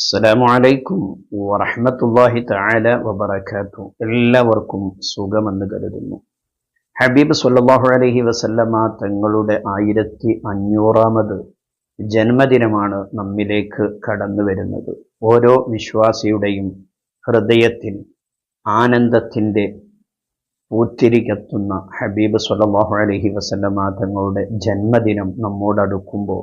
അസ്സലാമു അലൈക്കും വറഹ്മത്തുള്ളാഹി തആല വബറകാതുഹു. എല്ലാവർക്കും സുഖമെന്ന് കരുതുന്നു. ഹബീബ് സല്ലല്ലാഹു അലൈഹി വസല്ലമ തങ്ങളുടെ ആയിരത്തി അഞ്ഞൂറാമത് ജന്മദിനമാണ് നമ്മിലേക്ക് കടന്നു വരുന്നത്. ഓരോ വിശ്വാസിയുടെയും ഹൃദയത്തിൽ ആനന്ദത്തിന്റെ പൂത്തിരി കത്തുന്ന ഹബീബ് സല്ലല്ലാഹു അലൈഹി വസല്ലമ തങ്ങളുടെ ജന്മദിനം നമ്മോടടുക്കുമ്പോൾ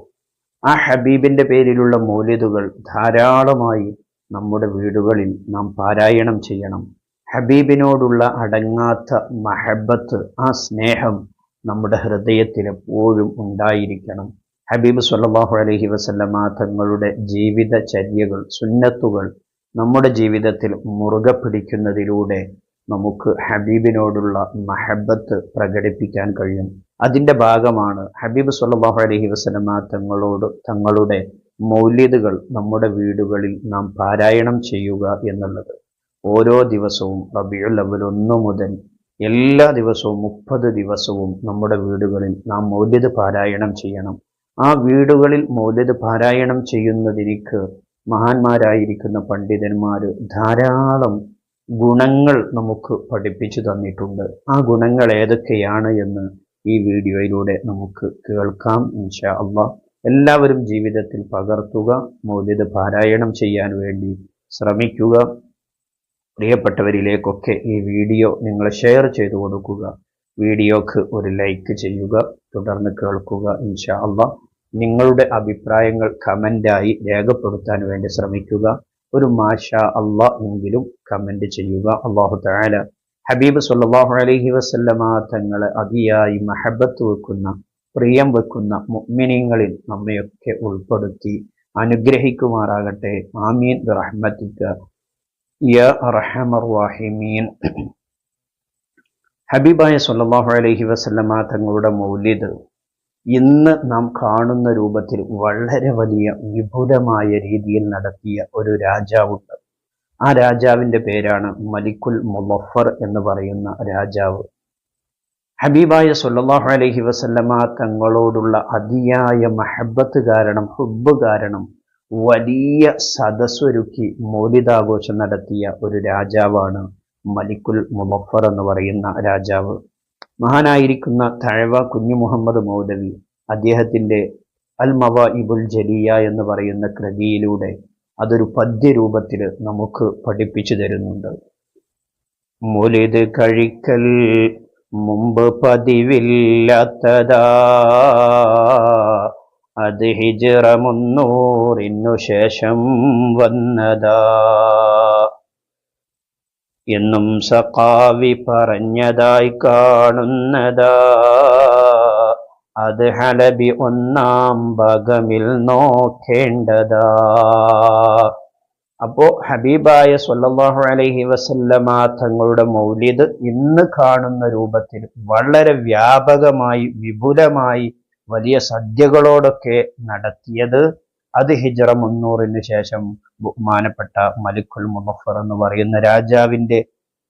ആ ഹബീബിന്റെ പേരിലുള്ള മൗലിദുകൾ ധാരാളമായി നമ്മുടെ വീടുകളിൽ നാം പാരായണം ചെയ്യണം. ഹബീബിനോടുള്ള അടങ്ങാത്ത മഹബത്ത് ആ സ്നേഹം നമ്മുടെ ഹൃദയത്തിൽ എപ്പോഴും ഉണ്ടായിരിക്കണം. ഹബീബ് സല്ലല്ലാഹു അലൈഹി വസല്ലമ തങ്ങളുടെ ജീവിതചര്യകൾ സുന്നത്തുകൾ നമ്മുടെ ജീവിതത്തിൽ മുറുകെ പിടിക്കുന്നതിലൂടെ നമുക്ക് ഹബീബിനോടുള്ള മഹബത്ത് പ്രകടിപ്പിക്കാൻ കഴിയും. അതിന്റെ ഭാഗമാണ് ഹബീബ് സല്ലല്ലാഹു അലഹി വസ്ലമ തങ്ങളോട് തങ്ങളുടെ മൗല്യതകൾ നമ്മുടെ വീടുകളിൽ നാം പാരായണം ചെയ്യുക എന്നുള്ളത്. ഓരോ ദിവസവും റബിയുൽ അവൽ ഒന്ന് മുതൽ എല്ലാ ദിവസവും മുപ്പത് ദിവസവും നമ്മുടെ വീടുകളിൽ നാം മൗല്യത് പാരായണം ചെയ്യണം. ആ വീടുകളിൽ മൗല്യത് പാരായണം ചെയ്യുന്നതിനിക്ക് മഹാന്മാരായിരിക്കുന്ന പണ്ഡിതന്മാർ ധാരാളം ഗുണങ്ങൾ നമുക്ക് പഠിപ്പിച്ചു തന്നിട്ടുണ്ട്. ആ ഗുണങ്ങൾ ഏതൊക്കെയാണ് എന്ന് ഈ വീഡിയോയിലൂടെ നമുക്ക് കേൾക്കാം ഇൻഷാ അള്ളാ എല്ലാവരും ജീവിതത്തിൽ പകർത്തുക മൗലിക പാരായണം ചെയ്യാൻ വേണ്ടി ശ്രമിക്കുക. പ്രിയപ്പെട്ടവരിലേക്കൊക്കെ ഈ വീഡിയോ നിങ്ങൾ ഷെയർ ചെയ്തു കൊടുക്കുക. വീഡിയോക്ക് ഒരു ലൈക്ക് ചെയ്യുക തുടർന്ന് കേൾക്കുക ഇൻഷാ അള്ളാ നിങ്ങളുടെ അഭിപ്രായങ്ങൾ കമന്റായി രേഖപ്പെടുത്താൻ വേണ്ടി ശ്രമിക്കുക. ഒരു മാഷ അള്ളാ എങ്കിലും കമന്റ് ചെയ്യുക. അള്ളാഹു താല ഹബീബ് സല്ലാഹു അലഹി വസല്ലമ തങ്ങളെ അതിയായി മഹബത്ത് വെക്കുന്ന പ്രിയം വെക്കുന്ന മുഅ്മിനീങ്ങളിൽ നമ്മയൊക്കെ ഉൾപ്പെടുത്തി അനുഗ്രഹിക്കുമാറാകട്ടെ. ആമീൻ. റഹ്മത്തിക്ക്. വാഹിമീൻ ഹബീബായ സല്ലാഹു അലഹി വസല്ലമ തങ്ങളുടെ മൗലിദ് ഇന്ന് നാം കാണുന്ന രൂപത്തിൽ വളരെ വലിയ വിപുലമായ രീതിയിൽ നടത്തിയ ഒരു രാജാവുണ്ട്. ആ രാജാവിന്റെ പേരാണ് മലിക്കുൽ മുലഫർ എന്ന് പറയുന്ന രാജാവ്. ഹബീബായ സുല്ലാഹു അലഹി വസല്ലമ തങ്ങളോടുള്ള അതിയായ മഹബത്ത് കാരണം ഹുബ് കാരണം വലിയ സദസ്സൊരുക്കി മൗലിതാഘോഷം നടത്തിയ ഒരു രാജാവാണ് മലിക്കുൽ മുലഫർ എന്ന് പറയുന്ന രാജാവ്. മഹാനായിരിക്കുന്ന തഴവ കുഞ്ഞു മുഹമ്മദ് മൗദവി അദ്ദേഹത്തിന്റെ അൽ മവ ഇബുൽ ജലിയ എന്ന് പറയുന്ന കൃതിയിലൂടെ അതൊരു പദ്യരൂപത്തിൽ നമുക്ക് പഠിപ്പിച്ചു തരുന്നുണ്ട്. മുലിത് കഴിക്കൽ മുമ്പ് പതിവില്ലാത്തതാ. അത് ഹിജിറ മുന്നൂറിനു ശേഷം വന്നതാ. എന്നും സഖാവി പറഞ്ഞതായി കാണുന്നതാ. അത് ഹലബി ഒന്നാം ഭാഗമിൽ നോക്കേണ്ടതാ. അപ്പോ ഹബീബായ സല്ലല്ലാഹു അലൈഹി വസല്ലമ തങ്ങളുടെ മൗലിദ് ഇന്ന് കാണുന്ന രൂപത്തിൽ വളരെ വ്യാപകമായി വിപുലമായി വലിയ സദ്യകളോടൊക്കെ നടത്തിയത് അത് ഹിജറ മുന്നൂറിന് ശേഷം ബഹുമാനപ്പെട്ട മലിക്കുൽ മുനഫർ എന്ന് പറയുന്ന രാജാവിന്റെ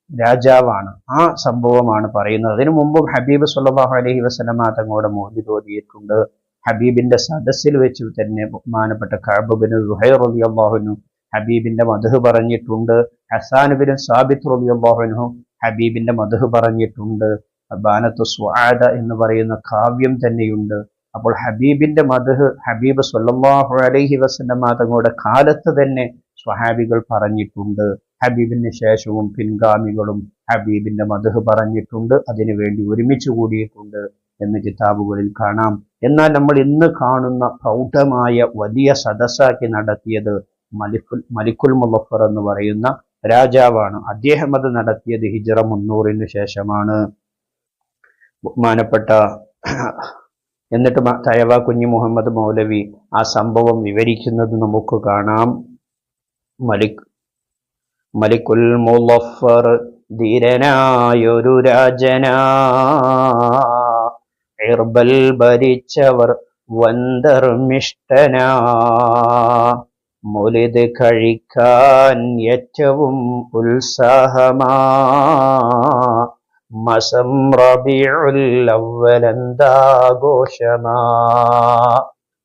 രാജാവാണ് ആ സംഭവമാണ് പറയുന്നത്. അതിനു മുമ്പും ഹബീബ് സുല്ലാഹു അലഹി വസ്ലമ തങ്ങളുടെ മോദി തോന്നിയിട്ടുണ്ട് ഹബീബിന്റെ സദസ്സിൽ വെച്ച് തന്നെ ബഹുമാനപ്പെട്ട കഅബുബിന് റുഹൈർ റബി അള്ളാഹുനു ഹബീബിന്റെ മധു പറഞ്ഞിട്ടുണ്ട്. ഹസാനുബിന് സാബിത്ത് റബി അള്ളാഹുനു ഹബീബിന്റെ മധു പറഞ്ഞിട്ടുണ്ട്. ബാനത്തു സ്വാദ എന്ന് പറയുന്ന കാവ്യം തന്നെയുണ്ട്. അപ്പോൾ ഹബീബിന്റെ മധു ഹബീബ് സല്ലാഹു അലൈഹി വസ്ലമ തങ്ങളുടെ കാലത്ത് തന്നെ സ്വഹാബികൾ പറഞ്ഞിട്ടുണ്ട്. ഹബീബിന് ശേഷവും പിൻഗാമികളും ഹബീബിന്റെ മധു പറഞ്ഞിട്ടുണ്ട്. അതിനുവേണ്ടി ഒരുമിച്ച് കൂടിയിട്ടുണ്ട് എന്ന് കിതാബുകളിൽ കാണാം. എന്നാൽ നമ്മൾ ഇന്ന് കാണുന്ന പ്രൗഢമായ വലിയ സദസ്സാക്കി നടത്തിയത് മലിക്കുൽ മലിക്കുൽ മുലഫർ എന്ന് പറയുന്ന രാജാവാണ്. അദ്ദേഹം അത് നടത്തിയത് ഹിജറ മുന്നൂറിന് ശേഷമാണ്. ബഹുമാനപ്പെട്ട എന്നിട്ട് തയവ കുഞ്ഞു മുഹമ്മദ് മൗലവി ആ സംഭവം വിവരിക്കുന്നത് നമുക്ക് കാണാം. മലിക് മലിക്കുൽ മുലഫർ ധീരനായൊരു രാജനാ. ഇർബൽ ഭരിച്ചവർ വന്ദർമിഷ്ടനാ മുലിത് കഴിക്കാൻ ഏറ്റവും ഉത്സാഹമാ. മസം റബിയുൽ അവലന്താഘോഷമാ.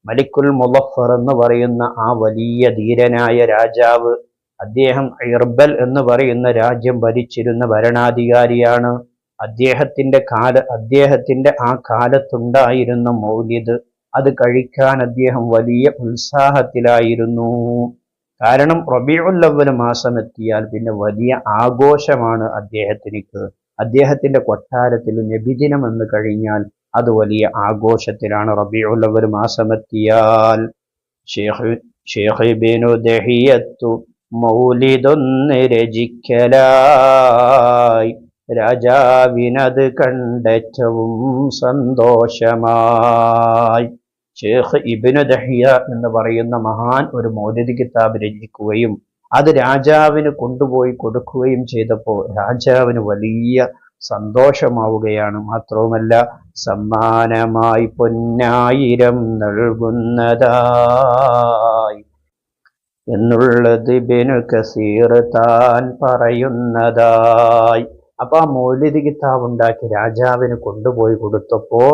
മലിക്കുൽ മുലഫർ എന്ന് പറയുന്ന ആ വലിയ ധീരനായ രാജാവ് അദ്ദേഹം ഇർബൽ എന്ന് പറയുന്ന രാജ്യം ഭരിച്ചിരുന്ന ഭരണാധികാരിയാണ്. അദ്ദേഹത്തിന്റെ കാല അദ്ദേഹത്തിന്റെ ആ കാലത്തുണ്ടായിരുന്ന മൗല്യത് അത് കഴിക്കാൻ അദ്ദേഹം വലിയ ഉത്സാഹത്തിലായിരുന്നു. കാരണം റബിയുല്ലവൽ മാസം എത്തിയാൽ പിന്നെ വലിയ ആഘോഷമാണ് അദ്ദേഹത്തിനിക്ക്. അദ്ദേഹത്തിന്റെ കൊട്ടാരത്തിൽ നബിദിനം എന്ന് കഴിഞ്ഞാൽ അത് വലിയ ആഘോഷത്തിലാണ്. റബിയുള്ളവർ മാസം എത്തിയാൽ ഷേഖ് ഷേഖ് ബിനു ദഹിയത്തു മൗലിദൊന്ന് രചിക്കലായി. രാജാവിനത് കണ്ടറ്റവും സന്തോഷമായി. ഷേഖ് ഇബിനു ദഹിയ എന്ന് പറയുന്ന മഹാൻ ഒരു മൗലിദ് കിതാബ് രചിക്കുകയും അത് രാജാവിന് കൊണ്ടുപോയി കൊടുക്കുകയും ചെയ്തപ്പോൾ രാജാവിന് വലിയ സന്തോഷമാവുകയാണ്. മാത്രവുമല്ല സമ്മാനമായി പൊന്നായിരം നൽകുന്നതായി എന്നുള്ളത് ബിനു കസീർ താൻ പറയുന്നതായി. അപ്പൊ ആ മൗലിദ് കിതാബ് ഉണ്ടാക്കി രാജാവിന് കൊണ്ടുപോയി കൊടുത്തപ്പോ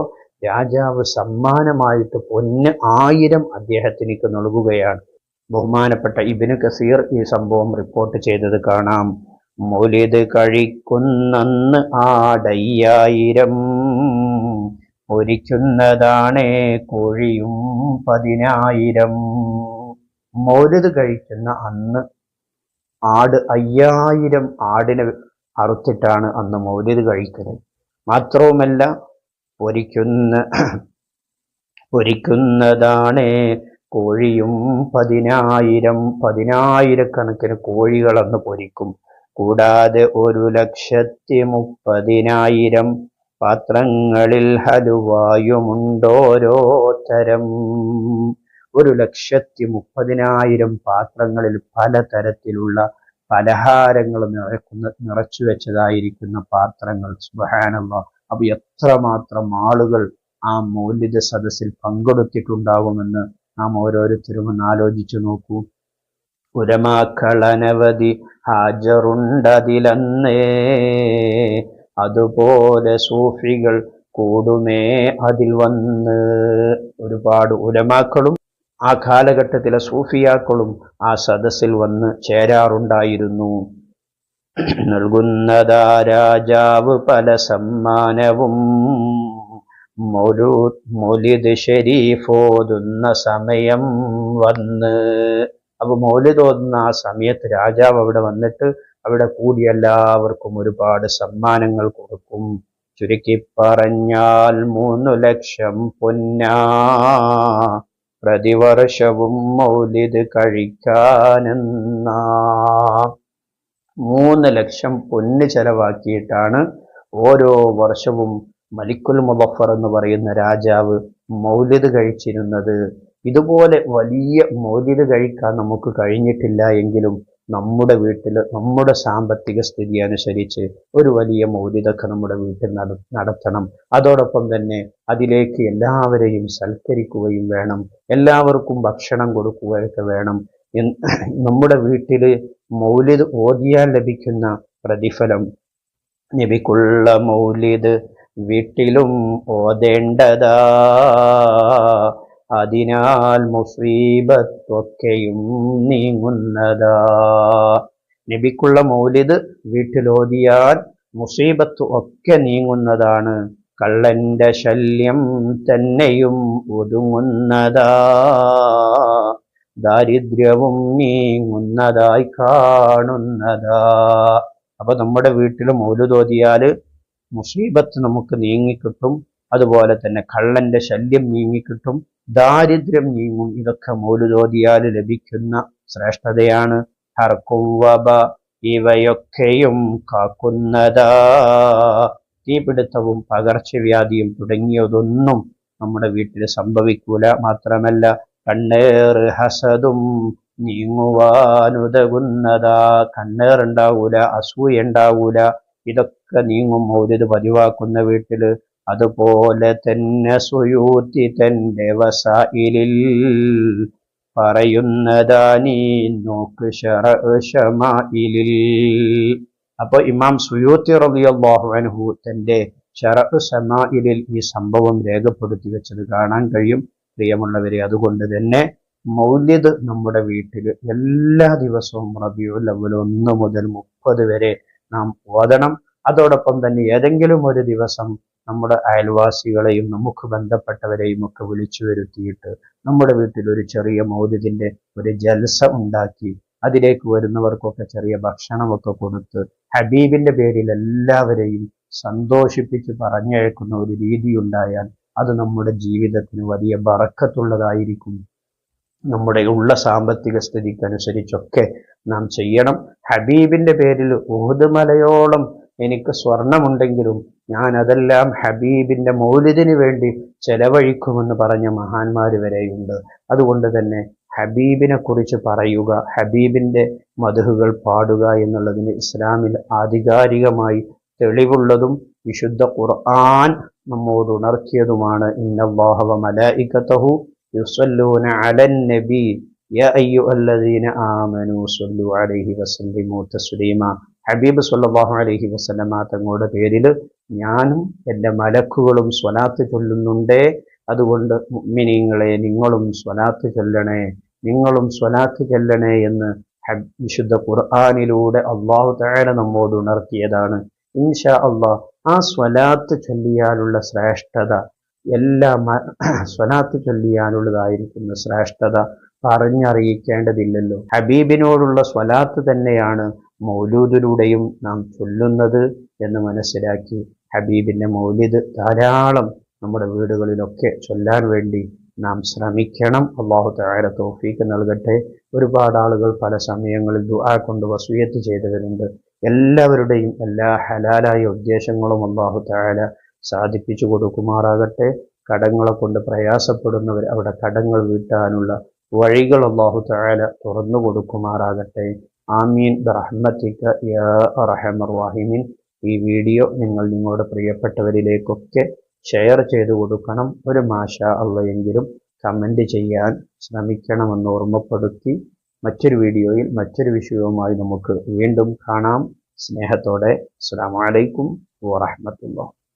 രാജാവ് സമ്മാനമായിട്ട് പൊന്ന് ആയിരം അദ്ദേഹത്തിനേക്ക് നൽകുകയാണ്. ബഹുമാനപ്പെട്ട ഇബിന് കസീർ ഈ സംഭവം റിപ്പോർട്ട് ചെയ്തത് കാണാം. മൗലിദ് കഴിക്കുന്നന്ന് ആടയ്യായിരം ഒരിക്കുന്നതാണേ കോഴിയും പതിനായിരം. മൗലിദ് കഴിക്കുന്ന അന്ന് ആട് അയ്യായിരം ആടിനെ അറുത്തിട്ടാണ് അന്ന് മൗലിദ് കഴിക്കുന്നത് മാത്രവുമല്ല ഒരിക്കുന്ന പൊരിക്കുന്നതാണേ കോഴിയും പതിനായിരം പതിനായിരക്കണക്കിന് കോഴികൾ അന്ന് പൊരിക്കും. കൂടാതെ ഒരു ലക്ഷത്തി മുപ്പതിനായിരം പാത്രങ്ങളിൽ ഹലുവായുമുണ്ടോരോ തരം. ഒരു ലക്ഷത്തി മുപ്പതിനായിരം പാത്രങ്ങളിൽ പലതരത്തിലുള്ള പലഹാരങ്ങൾ നിറക്കുന്ന നിറച്ചു വെച്ചതായിരിക്കുന്ന പാത്രങ്ങൾ. സുബഹാനല്ല. അപ്പൊ എത്രമാത്രം ആളുകൾ ആ മൗല്യത സദസ്സിൽ പങ്കെടുത്തിട്ടുണ്ടാകുമെന്ന് നാം ഓരോരുത്തരും ഒന്ന് ആലോചിച്ചു നോക്കൂ. പുരമാക്കളനവധി ഹാജറുണ്ടതിലന്നേ. അതുപോലെ സൂഫികൾ കൂടുമേ അതിൽ വന്ന്. ഒരുപാട് ഉലമാക്കളും ആ കാലഘട്ടത്തിലെ സൂഫിയാക്കളും ആ സദസ്സിൽ വന്ന് ചേരാറുണ്ടായിരുന്നു. നൽകുന്നതാ രാജാവ് പല സമ്മാനവും. മൊലിദ് ഷെരീഫോതുന്ന സമയം വന്ന്. അപ്പൊ ഓതുന്ന ആ സമയത്ത് രാജാവ് അവിടെ വന്നിട്ട് അവിടെ കൂടി എല്ലാവർക്കും ഒരുപാട് സമ്മാനങ്ങൾ കൊടുക്കും. ചുരുക്കി പറഞ്ഞാൽ മൂന്നു ലക്ഷം പൊന്നാ പ്രതിവർഷവും മൗലിദ് കഴിക്കാനെന്ന. മൂന്ന് ലക്ഷം പൊന്ന് ചെലവാക്കിയിട്ടാണ് ഓരോ വർഷവും മലിക്കുൽ മുദഫർ എന്ന് പറയുന്ന രാജാവ് മൗലിദ് കഴിച്ചിരുന്നത്. ഇതുപോലെ വലിയ മൗലിദ് കഴിക്കാൻ നമുക്ക് കഴിഞ്ഞിട്ടില്ല എങ്കിലും നമ്മുടെ വീട്ടിൽ നമ്മുടെ സാമ്പത്തിക സ്ഥിതി അനുസരിച്ച് ഒരു വലിയ മൗലിതൊക്കെ നമ്മുടെ വീട്ടിൽ നട നടത്തണം. അതോടൊപ്പം തന്നെ അതിലേക്ക് എല്ലാവരെയും സൽക്കരിക്കുകയും വേണം. എല്ലാവർക്കും ഭക്ഷണം കൊടുക്കുകയൊക്കെ വേണം. നമ്മുടെ വീട്ടിൽ മൗലിദ് ഓതിയാൽ ലഭിക്കുന്ന പ്രതിഫലം നബിക്കുള്ള മൗലിദ് വീട്ടിലും ഓതേണ്ടതാ. അതിനാൽ മുസീബത്തൊക്കെയും നീങ്ങുന്നതാ. നബിക്കുള്ള മൗലിദ് വീട്ടിലോതിയാൽ മുസീബത്ത് ഒക്കെ നീങ്ങുന്നതാണ്. കള്ളന്റെ ശല്യം തന്നെയും ഒതുങ്ങുന്നതാ. ദാരിദ്ര്യവും നീങ്ങുന്നതായി കാണുന്നതാ. അപ്പൊ നമ്മുടെ വീട്ടിൽ മൗലുതോതിയാൽ മുസീബത്ത് നമുക്ക് നീങ്ങിക്കിട്ടും. അതുപോലെ തന്നെ കള്ളന്റെ ശല്യം നീങ്ങിക്കിട്ടും. ദാരിദ്ര്യം നീങ്ങും. ഇതൊക്കെ മൗലുതോതിയാൽ ലഭിക്കുന്ന ശ്രേഷ്ഠതയാണ്. ഹർക്കും വബ ഇവയൊക്കെയും കാക്കുന്നതാ. തീപിടുത്തവും പകർച്ചവ്യാധിയും തുടങ്ങിയതൊന്നും നമ്മുടെ വീട്ടിൽ സംഭവിക്കൂല. മാത്രമല്ല കണ്ണേറ് ഹസതും നീങ്ങുവാനുതകുന്നതാ. കണ്ണേറുണ്ടാവൂല അസൂയ ഉണ്ടാവൂല. ഇതൊക്കെ നീങ്ങും. മൗലിത് പതിവാക്കുന്ന വീട്ടിൽ അതുപോലെ തന്നെ സുയൂത്തി തന്റെ വസായിലിൽ പറയുന്നതാ നീ നോക്ക് ഷറഷമായിലിൽ അപ്പൊ ഇമാം സുയൂത്തി തന്റെ ഷറഫ് ഷമായിലിൽ ഈ സംഭവം രേഖപ്പെടുത്തി വെച്ചത് കാണാൻ കഴിയും. പ്രിയമുള്ളവരെ അതുകൊണ്ട് തന്നെ മൗല്യത് നമ്മുടെ വീട്ടിൽ എല്ലാ ദിവസവും റബിയുൽ അവൽ ഒന്ന് മുതൽ മുപ്പത് വരെ നാം ഓതണം. അതോടൊപ്പം തന്നെ ഏതെങ്കിലും ഒരു ദിവസം നമ്മുടെ അയൽവാസികളെയും നമുക്ക് ബന്ധപ്പെട്ടവരെയും ഒക്കെ വിളിച്ചു വരുത്തിയിട്ട് നമ്മുടെ വീട്ടിൽ ഒരു ചെറിയ മൗലിദിന്റെ ഒരു ജൽസ ഉണ്ടാക്കി അതിലേക്ക് വരുന്നവർക്കൊക്കെ ചെറിയ ഭക്ഷണമൊക്കെ കൊടുത്ത് ഹബീബിന്റെ പേരിൽ എല്ലാവരെയും സന്തോഷിപ്പിച്ച് പറഞ്ഞയക്കുന്ന ഒരു രീതി ഉണ്ടായാൽ അത് നമ്മുടെ ജീവിതത്തിന് വലിയ ബറക്കത്തുള്ളതായിരിക്കും. നമ്മുടെ ഉള്ള സാമ്പത്തിക സ്ഥിതിക്കനുസരിച്ചൊക്കെ നാം ചെയ്യണം. ഹബീബിന്റെ പേരിൽ ഊഹുദ് എനിക്ക് സ്വർണമുണ്ടെങ്കിലും ഞാൻ അതെല്ലാം ഹബീബിന്റെ മൗലിദിന് വേണ്ടി ചെലവഴിക്കുമെന്ന് പറഞ്ഞ മഹാന്മാർ വരെയുണ്ട്. അതുകൊണ്ട് തന്നെ ഹബീബിനെ കുറിച്ച് പറയുക ഹബീബിന്റെ മധുഹുകൾ പാടുക എന്നുള്ളതിന് ഇസ്ലാമിൽ ആധികാരികമായി തെളിവുള്ളതും വിശുദ്ധ ഖുർആൻ നമ്മോട് ഉണർത്തിയതുമാണ്. ഇന്നല്ലാഹവ അലൻ നബി. അയ്യു അല്ലദീന സല്ലു അലൈഹി ഹബീബ് സല്ലാഹു അലഹി വസല്ലമ തങ്ങളുടെ പേരിൽ ഞാനും എന്റെ മലക്കുകളും സ്വലാത്ത് ചൊല്ലുന്നുണ്ടേ. അതുകൊണ്ട് മിനിങ്ങളെ നിങ്ങളും സ്വലാത്ത് ചൊല്ലണേ നിങ്ങളും സ്വലാത്ത് ചൊല്ലണേ എന്ന് വിശുദ്ധ ഖുർആാനിലൂടെ അള്ളാഹു താര നമ്മോട് ഉണർത്തിയതാണ്. ഇൻഷാ അള്ളാഹ് ആ സ്വലാത്ത് ചൊല്ലിയാലുള്ള ശ്രേഷ്ഠത എല്ലാ സ്വലാത്ത് ചൊല്ലിയാലുള്ളതായിരിക്കുന്ന ശ്രേഷ്ഠത പറഞ്ഞറിയിക്കേണ്ടതില്ലല്ലോ. ഹബീബിനോടുള്ള സ്വലാത്ത് തന്നെയാണ് മൗലൂദിലൂടെയും നാം ചൊല്ലുന്നത് എന്ന് മനസ്സിലാക്കി ഹബീബിന്റെ മൗലിദ് ധാരാളം നമ്മുടെ വീടുകളിലൊക്കെ ചൊല്ലാൻ വേണ്ടി നാം ശ്രമിക്കണം. അള്ളാഹു താര തോഫീക്ക് നൽകട്ടെ. ഒരുപാട് ആളുകൾ പല സമയങ്ങളിൽ ദുആ കൊണ്ട് വസൂയത്ത് ചെയ്തവരുണ്ട്. എല്ലാവരുടെയും എല്ലാ ഹലാലായ ഉദ്ദേശങ്ങളും അള്ളാഹു താര സാധിപ്പിച്ചു കൊടുക്കുമാറാകട്ടെ. കടങ്ങളെ കൊണ്ട് പ്രയാസപ്പെടുന്നവർ അവിടെ കടങ്ങൾ വീട്ടാനുള്ള വഴികൾ അള്ളാഹു താര തുറന്നു കൊടുക്കുമാറാകട്ടെ. ആമീൻ. റഹ്മത്തിക്ക യാ റഹമർ വാഹിമീൻ ഈ വീഡിയോ നിങ്ങൾ നിങ്ങളുടെ പ്രിയപ്പെട്ടവരിലേക്കൊക്കെ ഷെയർ ചെയ്തു കൊടുക്കണം. ഒരു മാഷ അള്ളയെങ്കിലും കമന്റ് ചെയ്യാൻ ശ്രമിക്കണമെന്ന് ഓർമ്മപ്പെടുത്തി മറ്റൊരു വീഡിയോയിൽ മറ്റൊരു വിഷയവുമായി നമുക്ക് വീണ്ടും കാണാം. സ്നേഹത്തോടെ. അസ്സാം വലൈക്കും വാഹമത്തുള്ള